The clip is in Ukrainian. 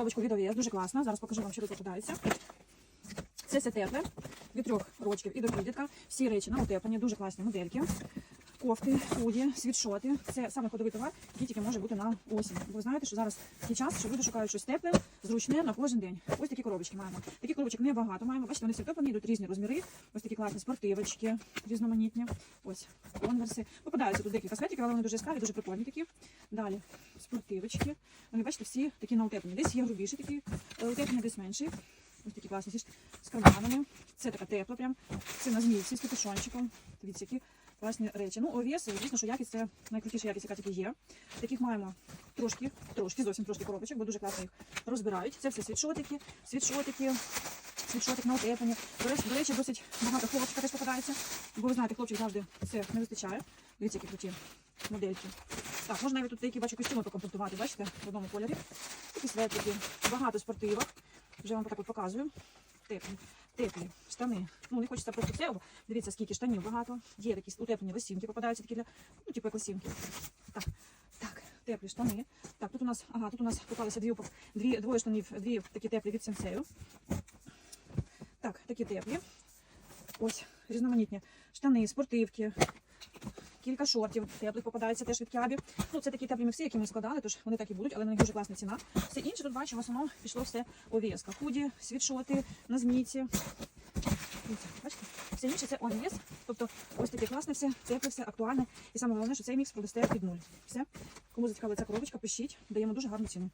коробочку від ОВС, дуже класна. Зараз покажу вам, що тут попадається. Це все тепле від трьох рочків і до підлітка. Всі речі на утеплення, дуже класні модельки. Кофти, худі, світшоти. Це саме ходовий товар, який тільки може бути на осінь. Бо ви знаєте, що зараз такий час, що люди шукають щось тепле, зручне на кожен день. Ось такі коробочки маємо. Таких коробочок небагато маємо. Бачите, вони всі утеплені, йдуть різні розміри. Ось такі класні спортивочки, різноманітні. Ось конверси. Попадаються тут декілька светиків, але вони дуже яскраві, дуже прикольні такі. Далі спортивочки. Вони бачите, всі такі на утеплені. Десь є грубіші такі е, утеплені, десь менші. Ось такі класні, з карманами. Це така тепла прям. Це на змійці з капюшончиком. Дивіться, які класні речі. Ну, ОВС, звісно, що якість це найкрутіша якість, яка тільки є. Таких маємо трошки, трошки, зовсім трошки коробочок, бо дуже класно їх розбирають. Це все світшотики, світшотики, світшотик на утепленні. До речі, до речі, досить багато хлопчика теж попадається. Бо ви знаєте, хлопчик завжди це не вистачає. Дивіться, які круті модельки. Так, можна навіть тут деякі бачу костюми покомплектувати, бачите, в одному кольорі. Такі светлики, багато спортивок. Вже вам так от показую. Теплі, теплі штани. Ну, не хочеться просто бо Дивіться, скільки штанів багато. Є такі утеплені лосінки, попадаються такі для, ну, типу як лосінки. Так, так, теплі штани. Так, тут у нас, ага, тут у нас попалися дві, дві двоє штанів, дві такі теплі від сенсею. Так, такі теплі. Ось, різноманітні штани, спортивки. Кілька шортів теплих попадається теж від кябі. Ну, це такі теплі мікси, які ми складали, тож вони так і будуть, але на них дуже класна ціна. Все інше тут бачу, в основному пішло все ОВС. Худі, світшоти, на. Дивіться, Бачите? Все інше це ОВС. Тобто ось таке класне все, тепле, все актуальне. І саме головне, що цей мікс продасте під нуль. Все. Кому зацікавила ця коробочка, пишіть, даємо дуже гарну ціну.